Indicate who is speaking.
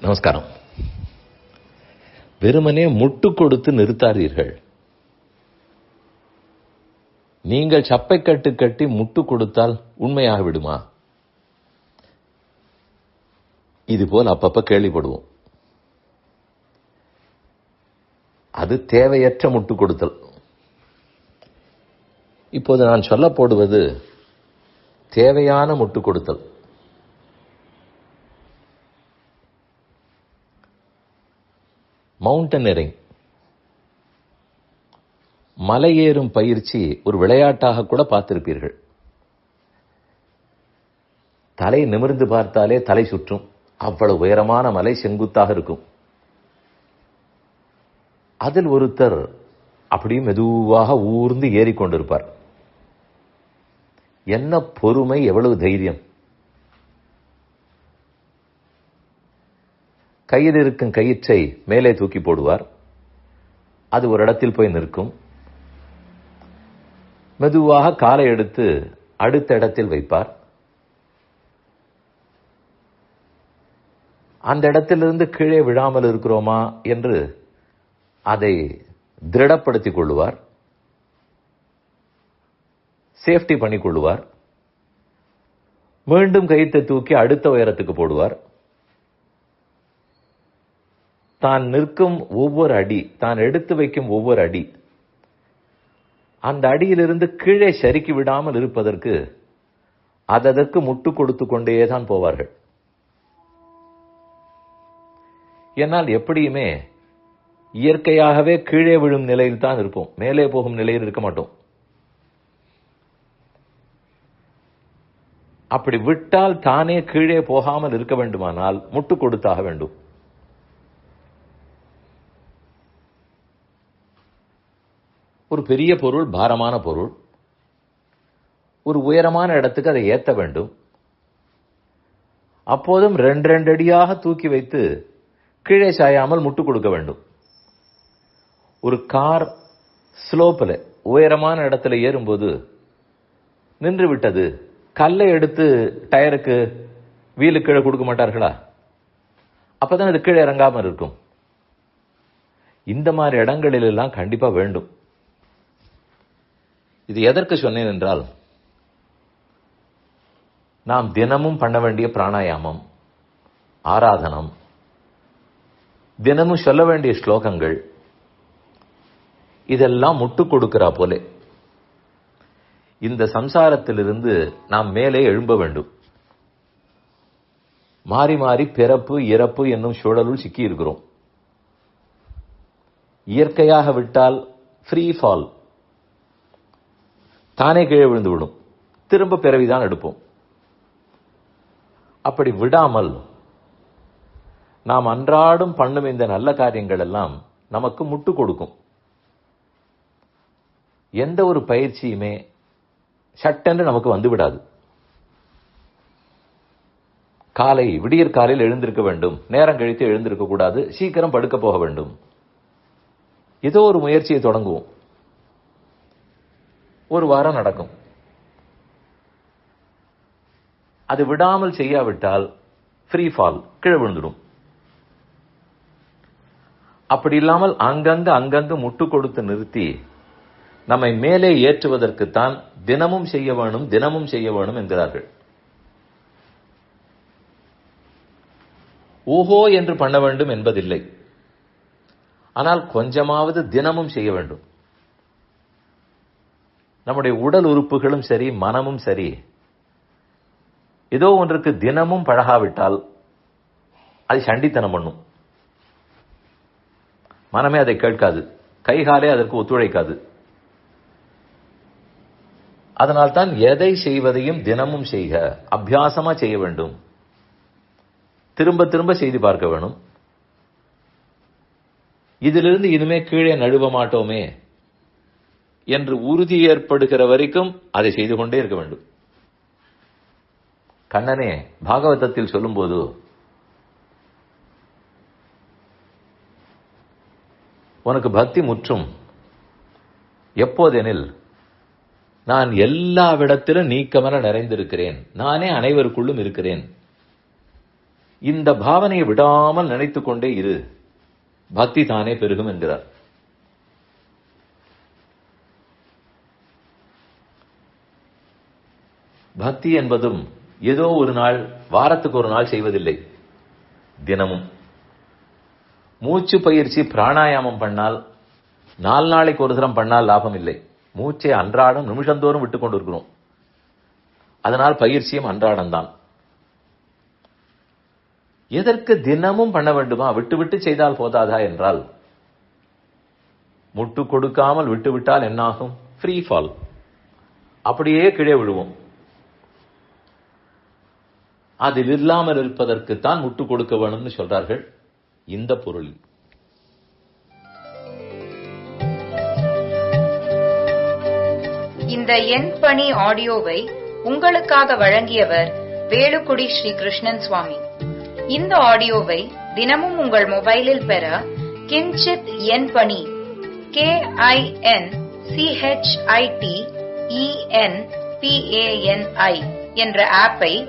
Speaker 1: நமஸ்காரம். வெறுமனே முட்டு கொடுத்து நிறுத்தாதீர்கள். நீங்கள் சப்பை கட்டு கட்டி முட்டு கொடுத்தால் உண்மையாக விடுமா? இது போல் அப்பப்ப கேள்விப்படுவோம். அது தேவையற்ற முட்டு கொடுத்தல். இப்போது நான் சொல்ல போடுவது தேவையான முட்டு கொடுத்தல். மவுண்டனரிங் மலையேறும் பயிற்சி ஒரு விளையாட்டாக கூட பார்த்திருப்பீர்கள். தலை நிமிர்ந்து பார்த்தாலே தலை சுற்றும். அவ்வளவு உயரமான மலை செங்குத்தாக இருக்கும். அதில் ஒருத்தர் அப்படியே மெதுவாக ஊர்ந்து ஏறிக்கொண்டிருப்பார். என்ன பொறுமை எவ்வளவு தைரியம். கையில் இருக்கும் கயிற்றை மேலே தூக்கி போடுவார். அது ஒரு இடத்தில் போய் நிற்கும். மெதுவாக காலை எடுத்து அடுத்த இடத்தில் வைப்பார். அந்த இடத்திலிருந்து கீழே விழாமல் இருக்கிறோமா என்று அதை திருடப்படுத்திக் கொள்ளுவார். சேஃப்டி பண்ணிக் கொள்ளுவார். மீண்டும் கயிற்றை தூக்கி அடுத்த உயரத்துக்கு போடுவார். தான் நிற்கும் ஒவ்வொரு அடி தான் எடுத்து வைக்கும் ஒவ்வொரு அடி. அந்த அடியிலிருந்து கீழே சறுக்கி விடாமல் இருப்பதற்கு அதற்கு முட்டு கொடுத்து கொண்டே தான் போவார்கள். என்னால் எப்படியுமே இயற்கையாகவே கீழே விழும் நிலையில் தான் இருப்போம். மேலே போகும் நிலையில் இருக்க மாட்டோம். அப்படி விட்டால் தானே கீழே போகாமல் இருக்க வேண்டுமானால் முட்டு கொடுத்தாக வேண்டும். ஒரு பெரிய பொருள் பாரமான பொருள். ஒரு உயரமான இடத்துக்கு அதை ஏத்த வேண்டும். அப்போதும் ரெண்டு ரெண்டு அடியாக தூக்கி வைத்து கீழே சாயாமல் முட்டு கொடுக்க வேண்டும். ஒரு கார் ஸ்லோப்பில் உயரமான இடத்துல ஏறும்போது நின்று விட்டது. கல்லை எடுத்து டயருக்கு வீலு கீழே கொடுக்க மாட்டார்களா? அப்பதான் அது கீழே இறங்காமல் இருக்கும். இந்த மாதிரி இடங்களிலெல்லாம் கண்டிப்பாக கண்டிப்பா வேண்டும். இது எதற்கு சொன்னேன் என்றால் நாம் தினமும் பண்ண வேண்டிய பிராணாயாமம் ஆராதனம் தினமும் சொல்ல வேண்டிய ஸ்லோகங்கள் இதெல்லாம் முட்டு கொடுக்கிறா போலே. இந்த சம்சாரத்திலிருந்து நாம் மேலே எழும்ப வேண்டும். மாறி மாறி பிறப்பு இறப்பு என்னும் சூழலுள் சிக்கி இருக்கிறோம் இயற்கையாக விட்டால் ஃப்ரீ ஃபால் தானே கீழே விழுந்து விடும் திரும்ப பிறவிதான் எடுப்போம். அப்படி விடாமல் நாம் அன்றாடும் பண்ணும் இந்த நல்ல காரியங்கள் எல்லாம் நமக்கு முட்டு கொடுக்கும். எந்த ஒரு பயிற்சியுமே சட்டென்று நமக்கு வந்து விடாது காலை விடியற் காலையில் எழுந்திருக்க வேண்டும். நேரம் கழித்து எழுந்திருக்க கூடாது. சீக்கிரம் படுக்க போக வேண்டும். ஏதோ ஒரு முயற்சியை தொடங்குவோம். ஒரு வாரம் நடக்கும். அது விடாமல் செய்யாவிட்டால் ஃப்ரீ ஃபால் கீழே விழுந்துடும். அப்படி இல்லாமல் அங்கங்கு அங்கங்கு முட்டு கொடுத்து நிறுத்தி நம்மை மேலே ஏற்றுவதற்குத்தான் தினமும் செய்ய வேணும் தினமும் செய்ய வேணும் என்கிறார்கள். ஓஹோ என்று பண்ண வேண்டும் என்பதில்லை. ஆனால் கொஞ்சமாவது தினமும் செய்ய வேண்டும். நம்முடைய உடல் உறுப்புகளும் சரி மனமும் சரி ஏதோ ஒன்றுக்கு தினமும் பழகாவிட்டால் அது சண்டித்தனம் பண்ணும். மனமே அதை கேட்காது. கைகாலே அதற்கு ஒத்துழைக்காது. அதனால்தான் எதை செய்வதையும் தினமும் செய்க. அபியாசமா செய்ய வேண்டும். திரும்ப திரும்ப செய்து பார்க்க வேணும். இதிலிருந்து இனிமே கீழே நழுவ மாட்டோமே. என்று உறுதி ஏற்படுகிற வரைக்கும் அதை செய்து கொண்டே இருக்க வேண்டும். கண்ணனே பாகவதத்தில் சொல்லும்போது உனக்கு பக்தி முற்றும். எப்போதெனில் நான் எல்லாவிடத்திலும் நீக்கமென நிறைந்திருக்கிறேன். நானே அனைவருக்குள்ளும் இருக்கிறேன். இந்த பாவனையை விடாமல் நினைத்து கொண்டே இரு. பக்தி தானே பெருகும் என்கிறார். பக்தி என்பதும் ஏதோ ஒரு நாள் வாரத்துக்கு ஒரு நாள் செய்வதில்லை. தினமும். மூச்சு பயிற்சி பிராணாயாமம் பண்ணால் நாலு நாளைக்கு ஒரு தரம் பண்ணால் லாபம் இல்லை. மூச்சை அன்றாடம் நிமிஷந்தோறும் விட்டு கொண்டு இருக்கிறோம். அதனால் பயிற்சியும் அன்றாடம் தான் எதற்கு தினமும் பண்ண வேண்டுமா? விட்டு விட்டு செய்தால் போதாதா என்றால் முட்டு கொடுக்காமல் விட்டுவிட்டால் என்னாகும்? ஃப்ரீ ஃபால் அப்படியே கீழே விழுவோம். அதில் இல்லாமல் இருப்பதற்குத்தான் முட்டுக் கொடுக்க வேணும்னு சொல்றார்கள் இந்த பொருளில்.
Speaker 2: இந்த எண் பணி ஆடியோவை உங்களுக்காக வழங்கியவர் வேலுக்குடி ஸ்ரீ கிருஷ்ணன் சுவாமி. இந்த ஆடியோவை தினமும் உங்கள் மொபைலில் பெற கிஞ்சித் எண் பணி கே ஐ என் சிஹெச்ஐடி இஎன் என்ற ஆப்பை